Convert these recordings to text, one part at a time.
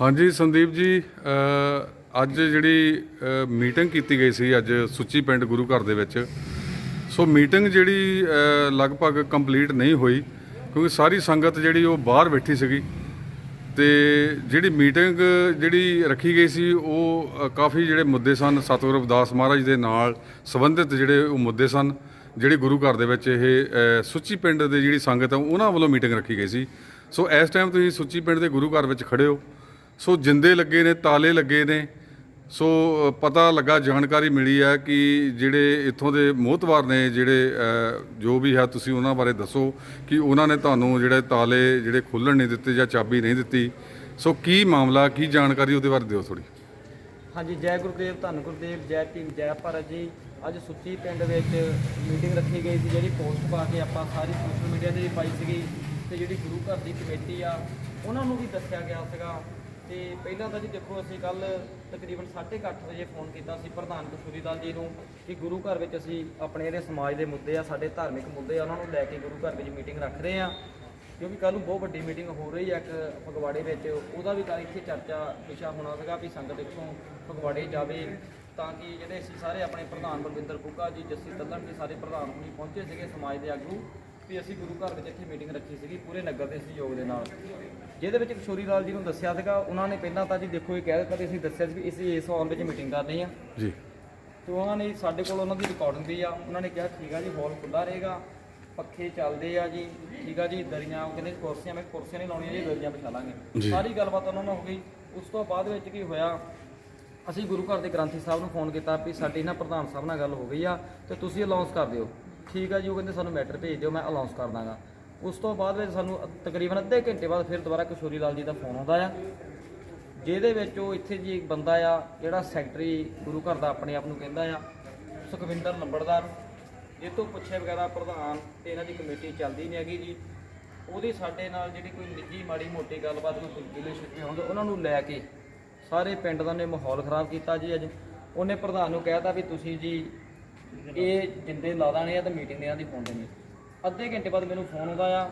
ਹਾਂਜੀ, ਸੰਦੀਪ ਜੀ ਅੱਜ ਜਿਹੜੀ ਮੀਟਿੰਗ ਕੀਤੀ ਗਈ ਸੀ ਅੱਜ ਸੁੱਚੀ ਪਿੰਡ ਗੁਰੂ ਘਰ ਦੇ ਵਿੱਚ। ਸੋ ਮੀਟਿੰਗ ਜਿਹੜੀ ਲਗਭਗ ਕੰਪਲੀਟ ਨਹੀਂ ਹੋਈ, ਕਿਉਂਕਿ ਸਾਰੀ ਸੰਗਤ ਜਿਹੜੀ ਉਹ ਬਾਹਰ ਬੈਠੀ ਸੀਗੀ। ਤੇ ਜਿਹੜੀ ਮੀਟਿੰਗ ਜਿਹੜੀ ਰੱਖੀ ਗਈ ਸੀ, ਉਹ ਕਾਫੀ ਜਿਹੜੇ ਮੁੱਦੇ ਸਨ। ਸਤਿਗੁਰੂ ਰਵਿਦਾਸ ਮਹਾਰਾਜ ਦੇ ਨਾਲ ਸੰਬੰਧਿਤ ਜਿਹੜੇ ਉਹ ਮੁੱਦੇ ਸਨ, ਜਿਹੜੇ ਗੁਰੂ ਘਰ ਦੇ ਵਿੱਚ ਇਹ ਸੁੱਚੀ ਪਿੰਡ ਦੇ ਜਿਹੜੀ ਸੰਗਤ ਹੈ, ਉਹਨਾਂ ਵੱਲੋਂ ਮੀਟਿੰਗ ਰੱਖੀ ਗਈ ਸੀ। ਸੋ ਇਸ ਟਾਈਮ ਤੁਸੀਂ ਸੁੱਚੀ ਪਿੰਡ ਦੇ ਗੁਰੂ ਘਰ ਵਿੱਚ ਖੜੇ ਹੋ। ਸੋ ਜਿੰਦੇ ਲੱਗੇ ਨੇ, ਤਾਲੇ ਲੱਗੇ ਨੇ, ਸੋ ਪਤਾ ਲੱਗਾ, ਜਾਣਕਾਰੀ ਮਿਲੀ ਹੈ ਕਿ ਜਿਹੜੇ ਇੱਥੋਂ ਦੇ ਮੋਹਤਵਾਰ ਨੇ, ਜਿਹੜੇ ਜੋ ਵੀ ਹੈ, ਤੁਸੀਂ ਉਹਨਾਂ ਬਾਰੇ ਦੱਸੋ ਕਿ ਉਹਨਾਂ ਨੇ ਤੁਹਾਨੂੰ ਜਿਹੜੇ ਤਾਲੇ ਜਿਹੜੇ ਖੋਲ੍ਹਣ ਨਹੀਂ ਦਿੱਤੇ ਜਾਂ ਚਾਬੀ ਨਹੀਂ ਦਿੱਤੀ। ਸੋ ਕੀ ਮਾਮਲਾ, ਕੀ ਜਾਣਕਾਰੀ ਉਹਦੇ ਬਾਰੇ ਦਿਓ ਥੋੜੀ ਹਾਂਜੀ, ਜੈ ਗੁਰਦੇਵ, ਧੰਨ ਗੁਰਦੇਵ, ਜੈ ਭੀਮ, ਜੈ ਭਾਰਤ ਜੀ। ਅੱਜ ਸੁੱਚੀ ਪਿੰਡ ਵਿੱਚ ਮੀਟਿੰਗ ਰੱਖੀ ਗਈ ਸੀ, ਜਿਹੜੀ ਪੋਸਟ ਪਾ ਕੇ ਆਪਾਂ ਸਾਰੀ ਸੋਸ਼ਲ ਮੀਡੀਆ ਤੇ ਪਾਈ ਸੀਗੀ। ਤੇ ਜਿਹੜੀ ਗੁਰੂ ਘਰ ਦੀ ਕਮੇਟੀ ਆ, ਉਹਨਾਂ ਨੂੰ ਵੀ ਦੱਸਿਆ ਗਿਆ ਸੀਗਾ ਤੇ ਪਹਿਲਾਂ ਤਾਂ ਜੀ ਦੇਖੋ ਅਸੀਂ ਕੱਲ ਤਕਰੀਬਨ 8:30 ਵਜੇ ਫੋਨ ਕੀਤਾ ਸੀ ਪ੍ਰਧਾਨ ਕਸੂਰੀ ਦਾਲ ਜੀ ਨੂੰ ਕਿ ਗੁਰੂ ਘਰ ਵਿੱਚ ਅਸੀਂ ਆਪਣੇ ਜਿਹੜੇ ਸਮਾਜ ਦੇ ਮੁੱਦੇ ਆ, ਸਾਡੇ ਧਾਰਮਿਕ ਮੁੱਦੇ ਆ, ਉਹਨਾਂ ਨੂੰ ਲੈ ਕੇ ਗੁਰੂ ਘਰ ਵਿੱਚ ਮੀਟਿੰਗ ਰੱਖ ਰਹੇ ਆ। ਕਿਉਂਕਿ ਕੱਲ ਨੂੰ ਬਹੁਤ ਵੱਡੀ ਮੀਟਿੰਗ ਹੋ ਰਹੀ ਹੈ ਇੱਕ ਫਗਵਾੜੇ ਵਿੱਚ। ਉਹਦਾ ਵੀ ਕੱਲ੍ਹ ਇੱਥੇ ਚਰਚਾ ਵਿਸ਼ਾ ਹੋਣਾ ਸੀਗਾ ਵੀ ਸੰਗਤ ਇੱਥੋਂ ਫਗਵਾੜੇ ਜਾਵੇ ਤਾਂ ਕਿ ਜਿਹੜੇ ਅਸੀਂ ਸਾਰੇ ਆਪਣੇ ਪ੍ਰਧਾਨ ਬਲਵਿੰਦਰ ਕੁੱਕਾ ਜੀ, ਜੱਸੀ ਤੱਲਣ ਜੀ ਸਾਰੇ ਪ੍ਰਧਾਨ ਹੁਣੀ ਪਹੁੰਚੇ ਸੀਗੇ ਸਮਾਜ ਦੇ ਆਗੂ। ਵੀ ਅਸੀਂ ਗੁਰੂ ਘਰ ਵਿੱਚ ਇੱਥੇ ਮੀਟਿੰਗ ਰੱਖੀ ਸੀਗੀ ਪੂਰੇ ਨਗਰ ਦੇ ਸਹਿਯੋਗ ਦੇ ਨਾਲ। ਜਿਹਦੇ ਵਿੱਚ ਕਿਸ਼ੋਰੀ ਲਾਲ ਜੀ ਨੂੰ ਦੱਸਿਆ ਸੀਗਾ ਉਹਨਾਂ ਨੇ ਪਹਿਲਾਂ ਤਾਂ ਜੀ ਦੇਖੋ ਇਹ ਕਹਿ ਦਿੱਤਾ ਵੀ ਅਸੀਂ ਦੱਸਿਆ ਸੀ ਵੀ ਅਸੀਂ ਇਸ ਹਾਲ ਵਿੱਚ ਮੀਟਿੰਗ ਕਰਨੀ ਆ। ਜੀ। ਤੇ ਉਹਨਾਂ ਨੇ ਸਾਡੇ ਕੋਲ ਉਹਨਾਂ ਦੀ ਰਿਕਾਰਡਿੰਗ ਵੀ ਆ। ਉਹਨਾਂ ਨੇ ਕਿਹਾ ਠੀਕ ਆ ਜੀ ਹਾਲ ਖੁੱਲਾ ਰਹੇਗਾ ਪੱਖੇ ਚੱਲਦੇ ਆ ਜੀ ਠੀਕ ਆ ਜੀ ਦਰੀਆਂ ਉਹ ਕਹਿੰਦੇ ਕੁਰਸੀਆਂ ਮੈਂ ਕੁਰਸੀਆਂ ਨਹੀਂ ਲਾਉਣੀਆਂ ਜੀ ਦਰੀਆਂ ਵਿਛਾ ਲਾਂਗੇ। ਸਾਰੀ ਗੱਲਬਾਤ ਉਹਨਾਂ ਨਾਲ ਹੋ ਗਈ। ਉਸ ਤੋਂ ਬਾਅਦ ਵਿੱਚ ਕੀ ਹੋਇਆ ਅਸੀਂ ਗੁਰੂ ਘਰ ਦੇ ਗ੍ਰੰਥੀ ਸਾਹਿਬ ਨੂੰ ਫੋਨ ਕੀਤਾ ਵੀ ਸਾਡੀ ਨਾ ਪ੍ਰਧਾਨ ਸਾਹਿਬ ਨਾਲ ਗੱਲ ਹੋ ਗਈ ਆ ਤੇ ਤੁਸੀਂ ਅਨਾਉਂਸ ਕਰ ਦਿਓ। ਠੀਕ ਆ ਜੀ, ਉਹ ਕਹਿੰਦੇ ਸਾਨੂੰ ਮੈਟਰ ਭੇਜ ਦਿਓ, ਮੈਂ ਅਨਾਉਂਸ ਕਰ ਦਾਂਗਾ। ਉਸ ਤੋਂ ਬਾਅਦ ਵਿੱਚ ਸਾਨੂੰ ਤਕਰੀਬਨ ਅੱਧੇ ਘੰਟੇ ਬਾਅਦ ਫਿਰ ਦੁਬਾਰਾ ਕਿਸ਼ੋਰੀ ਲਾਲ ਜੀ ਦਾ ਫੋਨ ਆਉਂਦਾ ਆ। ਜਿਹਦੇ ਵਿੱਚ ਉਹ ਇੱਥੇ ਜੀ ਇੱਕ ਬੰਦਾ ਆ, ਜਿਹੜਾ ਸੈਕਟਰੀ ਗੁਰੂ ਘਰ ਦਾ ਆਪਣੇ ਆਪ ਨੂੰ ਕਹਿੰਦਾ ਆ, ਸੁਖਵਿੰਦਰ ਲੰਬੜਦਾਰ। ਇਹ ਤੋਂ ਪੁੱਛੇ ਵਗੈਰਾ ਪ੍ਰਧਾਨ ਤੇ ਇਹਨਾਂ ਦੀ ਕਮੇਟੀ ਚੱਲਦੀ ਨਹੀਂ ਹੈਗੀ ਜੀ। ਉਹਦੀ ਸਾਡੇ ਨਾਲ ਜਿਹੜੀ ਕੋਈ ਨਿੱਜੀ ਮਾੜੀ ਮੋਟੀ ਗੱਲਬਾਤ ਕੋਈ ਰਿਲੇਸ਼ਨ ਹੁੰਦੇ ਉਹਨਾਂ ਨੂੰ ਲੈ ਕੇ ਸਾਰੇ ਪਿੰਡ ਦਾ ਨੇ ਮਾਹੌਲ ਖਰਾਬ ਕੀਤਾ ਜੀ ਅੱਜ। ਉਹਨੇ ਪ੍ਰਧਾਨ ਨੂੰ ਕਹਿਤਾ ਵੀ ਤੁਸੀਂ ਜੀ ਇਹ ਜਿੰਦੇ ਲਾ ਦਾਣੇ ਆ ਤੇ ਮੀਟਿੰਗ ਇਹਨਾਂ ਦੀ ਫੋਨ ਦੇਣੀ ਅੱਧੇ ਘੰਟੇ ਬਾਅਦ ਮੈਨੂੰ ਫੋਨ ਆਉਂਦਾ ਆ।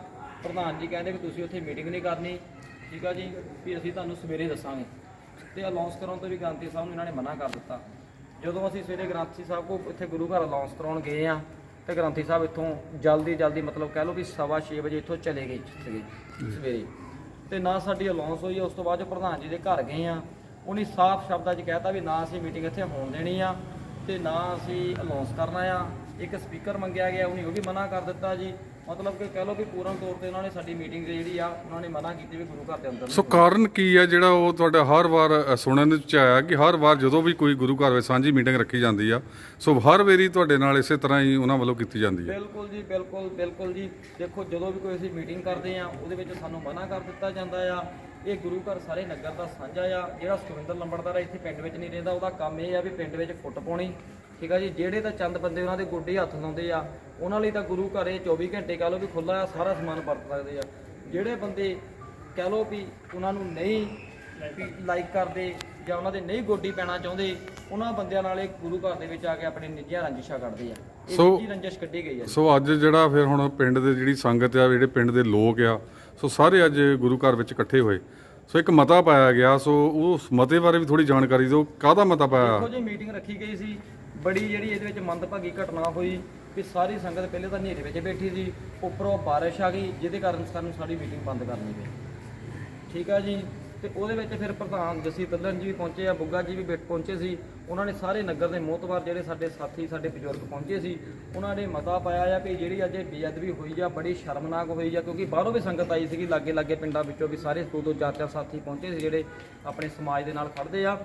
ਪ੍ਰਧਾਨ ਜੀ ਕਹਿੰਦੇ ਕਿ ਤੁਸੀਂ ਉੱਥੇ ਮੀਟਿੰਗ ਨਹੀਂ ਕਰਨੀ। ਠੀਕ ਆ ਜੀ? ਵੀ ਅਸੀਂ ਤੁਹਾਨੂੰ ਸਵੇਰੇ ਦੱਸਾਂਗੇ। ਤੇ ਅਨਾਉਂਸ ਕਰਾਉਣ ਤੋਂ ਵੀ ਗ੍ਰੰਥੀ ਸਾਹਿਬ ਨੂੰ ਇਹਨਾਂ ਨੇ ਮਨਾ ਕਰ ਦਿੱਤਾ। ਜਦੋਂ ਅਸੀਂ ਸਵੇਰੇ ਗ੍ਰੰਥੀ ਸਾਹਿਬ ਕੋ ਇੱਥੇ ਗੁਰੂ ਘਰ ਅਨਾਉਂਸ ਕਰਾਉਣ ਗਏ ਆ, ਤੇ ਗ੍ਰੰਥੀ ਸਾਹਿਬ ਇੱਥੋਂ ਜਲਦੀ ਜਲਦੀ ਮਤਲਬ ਕਹਿ ਲਓ ਵੀ ਸਵਾ ਛੇ ਵਜੇ ਇੱਥੋਂ ਚਲੇ ਗਏ ਸੀਗੇ ਸਵੇਰੇ। ਤੇ ਨਾ ਸਾਡੀ ਅਨਾਉਂਸ ਹੋਈ ਉਸ ਤੋਂ ਬਾਅਦ ਪ੍ਰਧਾਨ ਜੀ ਦੇ ਘਰ ਗਏ ਆ, ਉਹਨੇ ਸਾਫ਼ ਸ਼ਬਦਾਂ 'ਚ ਕਹਿਤਾ ਵੀ ਨਾ ਅਸੀਂ ਮੀਟਿੰਗ ਇੱਥੇ ਹੋਣ ਦੇਣੀ ਆ। ਤੇ ਨਾ ਅਸੀਂ ਅਨਾਉਂਸ ਕਰਨਾ ਆ। ਇੱਕ ਸਪੀਕਰ ਮੰਗਿਆ ਗਿਆ, ਉਹਨੇ ਉਹ ਵੀ ਮਨਾ ਕਰ ਦਿੱਤਾ ਜੀ। ਮਤਲਬ ਕਿ ਕਹਿ ਲਓ ਵੀ ਪੂਰਨ ਤੌਰ ਤੇ ਉਹਨਾਂ ਨੇ ਸਾਡੀ ਮੀਟਿੰਗ ਜਿਹੜੀ ਆ ਉਹਨਾਂ ਨੇ ਮਨਾ ਕੀਤੀ ਵੀ ਗੁਰੂ ਘਰ ਦੇ ਅੰਦਰ ਸੋ ਕਾਰਨ ਕੀ ਹੈ ਜਿਹੜਾ ਉਹ ਤੁਹਾਡਾ ਹਰ ਵਾਰ ਸੁਣਨ ਵਿੱਚ ਆਇਆ ਕਿ ਹਰ ਵਾਰ ਜਦੋਂ ਵੀ ਕੋਈ ਗੁਰੂ ਘਰ ਵਿੱਚ ਸਾਂਝੀ ਮੀਟਿੰਗ ਰੱਖੀ ਜਾਂਦੀ ਆ ਸੋ ਹਰ ਵਾਰੀ ਤੁਹਾਡੇ ਨਾਲ ਇਸੇ ਤਰ੍ਹਾਂ ਹੀ ਉਹਨਾਂ ਵੱਲੋਂ ਕੀਤੀ ਜਾਂਦੀ ਹੈ ਬਿਲਕੁਲ ਜੀ ਬਿਲਕੁਲ ਬਿਲਕੁਲ ਜੀ। ਦੇਖੋ ਜਦੋਂ ਵੀ ਕੋਈ ਅਸੀਂ ਮੀਟਿੰਗ ਕਰਦੇ ਆ ਉਹਦੇ ਵਿੱਚ ਸਾਨੂੰ ਮਨਾ ਕਰ ਦਿੱਤਾ ਜਾਂਦਾ ਆ। ਇਹ ਗੁਰੂ ਘਰ ਸਾਰੇ ਨਗਰ ਦਾ ਸਾਂਝਾ ਆ। ਜਿਹੜਾ ਸੁਖਵਿੰਦਰ ਲੰਬੜਦਾਰ ਇੱਥੇ ਪਿੰਡ ਵਿੱਚ ਨਹੀਂ ਰਹਿੰਦਾ ਉਹਦਾ ਕੰਮ ਇਹ ਆ ਵੀ ਪਿੰਡ ਵਿੱਚ ਫੁੱਟ ਪਾਉਣੀ। ਠੀਕ ਆ ਜੀ ਜਿਹੜੇ ਤਾਂ ਚੰਦ ਬੰਦੇ ਉਹਨਾਂ ਦੇ ਗੋਡੇ ਹੱਥ ਲਾਉਂਦੇ ਆ ਉਹਨਾਂ ਲਈ ਤਾਂ ਗੁਰੂ ਘਰ ਇਹ 24 ਘੰਟੇ ਕਹ ਲਓ ਵੀ ਖੁੱਲਾ ਆ ਸਾਰਾ ਸਮਾਨ ਵਰਤ ਸਕਦੇ ਆ। ਜਿਹੜੇ ਬੰਦੇ ਕਹ ਲਓ ਵੀ ਉਹਨਾਂ ਨੂੰ ਨਹੀਂ ਲਾਈਕ ਕਰਦੇ ਜਾਂ ਉਹਨਾਂ ਦੇ ਨਹੀਂ ਗੋਡੀ ਪੈਣਾ ਚਾਹੁੰਦੇ ਉਹਨਾਂ ਬੰਦਿਆਂ ਨਾਲ ਇਹ ਗੁਰੂ ਘਰ ਦੇ ਵਿੱਚ ਆ ਕੇ ਆਪਣੇ ਨਿੱਜੀਆਂ ਰੰਜਿਸ਼ਾਂ ਕੱਢਦੇ ਆ। ਇਹ ਸੋ- ਨਿੱਜੀ ਰੰਜਿਸ਼ ਕੱਢੀ ਗਈ ਆ ਸੋ ਅੱਜ ਜਿਹੜਾ ਫਿਰ ਹੁਣ ਪਿੰਡ ਦੇ ਜਿਹੜੀ ਸੰਗਤ ਆ ਜਿਹੜੇ ਪਿੰਡ ਦੇ ਲੋਕ ਆ ਸੋ ਸਾਰੇ ਅੱਜ ਗੁਰੂ ਘਰ ਵਿੱਚ ਇਕੱਠੇ ਹੋਏ। ਸੋ ਇੱਕ ਮਤਾ ਪਾਇਆ ਗਿਆ ਸੋ ਉਸ ਮਤੇ ਬਾਰੇ ਵੀ ਥੋੜੀ ਜਾਣਕਾਰੀ ਦਿਓ। ਕਾਹਦਾ ਮਤਾ ਪਾਇਆ? ਦੇਖੋ ਜੀ ਮੀਟਿੰਗ ਰੱਖੀ ਗਈ ਸੀ। ਬੜੀ ਜਿਹੜੀ ਇਹਦੇ ਵਿੱਚ ਮੰਦਭਾਗੀ ਘਟਨਾ ਹੋਈ ਕਿ ਸਾਰੀ ਸੰਗਤ ਪਹਿਲੇ ਤਾਂ ਹਨੇਰੇ ਵਿੱਚ ਬੈਠੀ ਸੀ, ਉੱਪਰੋਂ ਬਾਰਿਸ਼ ਆ ਗਈ, ਜਿਹਦੇ ਕਾਰਨ ਸਾਨੂੰ ਸਾਡੀ ਮੀਟਿੰਗ ਬੰਦ ਕਰਨੀ ਪਈ। ਠੀਕ ਆ ਜੀ? ਤੇ ਉਹਦੇ ਵਿੱਚ ਫਿਰ ਪ੍ਰਧਾਨ ਜਸੀ ਤੱਲਣ ਜੀ ਵੀ ਪਹੁੰਚੇ ਆ, ਬੁੱਗਾ ਜੀ ਵੀ ਬੈਠ ਪਹੁੰਚੇ ਸੀ। ਉਹਨਾਂ ਨੇ ਸਾਰੇ ਨਗਰ ਦੇ ਮੋਹਤਵਾਰ ਜਿਹੜੇ ਸਾਡੇ ਸਾਥੀ ਸਾਡੇ ਬਜ਼ੁਰਗ ਪਹੁੰਚੇ ਸੀ ਉਹਨਾਂ ਨੇ ਮਤਾ ਪਾਇਆ ਆ ਕਿ ਜਿਹੜੀ ਅੱਜ ਬੇਅਦਬੀ ਹੋਈ ਆ ਬੜੀ ਸ਼ਰਮਨਾਕ ਹੋਈ ਆ ਕਿਉਂਕਿ ਬਾਹਰੋਂ ਵੀ ਸੰਗਤ ਆਈ ਸੀਗੀ ਲਾਗੇ ਲਾਗੇ ਪਿੰਡਾਂ ਵਿੱਚੋਂ ਵੀ ਸਾਰੇ ਦੋ ਦੋ ਚਾਰ ਚਾਰ ਸਾਥੀ ਪਹੁੰਚੇ ਸੀ ਜਿਹੜੇ ਆਪਣੇ ਸਮਾਜ ਦੇ ਨਾਲ ਖੜਦੇ ਆ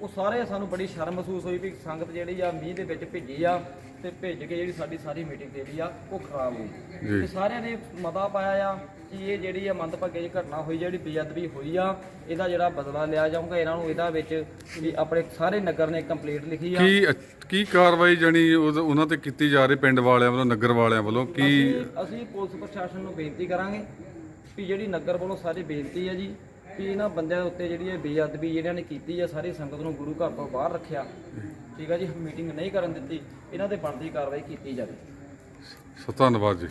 ਉਹ ਸਾਰੇ ਸਾਨੂੰ ਬੜੀ ਸ਼ਰਮ ਮਹਿਸੂਸ ਹੋਈ ਵੀ ਸੰਗਤ ਜਿਹੜੀ ਆ ਮੀਂਹ ਦੇ ਵਿੱਚ ਭਿੱਜੀ ਆ ਤੇ ਭਿੱਜ ਕੇ ਜਿਹੜੀ ਸਾਡੀ ਸਾਰੀ ਮੀਟਿੰਗ ਜਿਹੜੀ ਆ ਉਹ ਖਰਾਬ ਹੋਈ ਜੀ। ਤੇ ਸਾਰਿਆਂ ਨੇ ਮਤਾ ਪਾਇਆ ਆ ਕਿ ਇਹ ਜਿਹੜੀ ਆ ਮੰਦਭਾਗੇ ਜਿਹੀ ਘਟਨਾ ਹੋਈ ਜਿਹੜੀ ਬੇਅਦਬੀ ਹੋਈ ਆ ਇਹਦਾ ਜਿਹੜਾ ਬਦਲਾ ਲਿਆ ਜਾਊਗਾ ਇਹਨਾਂ ਨੂੰ ਇਹਦਾ ਵਿੱਚ ਵੀ ਆਪਣੇ ਸਾਰੇ ਨਗਰ ਨੇ ਕੰਪਲੀਟ ਲਿਖੀ ਆ। ਕੀ ਕੀ ਕਾਰਵਾਈ ਜਣੀ ਉਹਨਾਂ ਤੇ ਕੀਤੀ ਜਾ ਰਹੀ ਪਿੰਡ ਵਾਲਿਆਂ ਵੱਲੋਂ ਨਗਰ ਵਾਲਿਆਂ ਵੱਲੋਂ? ਕੀ ਅਸੀਂ ਅਸੀਂ ਪੁਲਿਸ ਪ੍ਰਸ਼ਾਸਨ ਨੂੰ ਬੇਨਤੀ ਕਰਾਂਗੇ ਵੀ ਜਿਹੜੀ ਨਗਰ ਵੱਲੋਂ ਸਾਰੀ ਬੇਨਤੀ ਹੈ ਜੀ ਵੀ ਇਹਨਾਂ ਬੰਦਿਆਂ ਉੱਤੇ ਜਿਹੜੀ ਇਹ ਬੇਅਦਬੀ ਜਿਹੜਿਆਂ ਨੇ ਕੀਤੀ ਆ ਸਾਰੀ ਸੰਗਤ ਨੂੰ ਗੁਰੂ ਘਰ ਤੋਂ ਬਾਹਰ ਰੱਖਿਆ। ਠੀਕ ਆ ਜੀ ਮੀਟਿੰਗ ਨਹੀਂ ਕਰਨ ਦਿੱਤੀ ਇਹਨਾਂ ਤੇ ਬਣਦੀ ਕਾਰਵਾਈ ਕੀਤੀ ਜਾਵੇ। ਸੋ ਧੰਨਵਾਦ ਜੀ।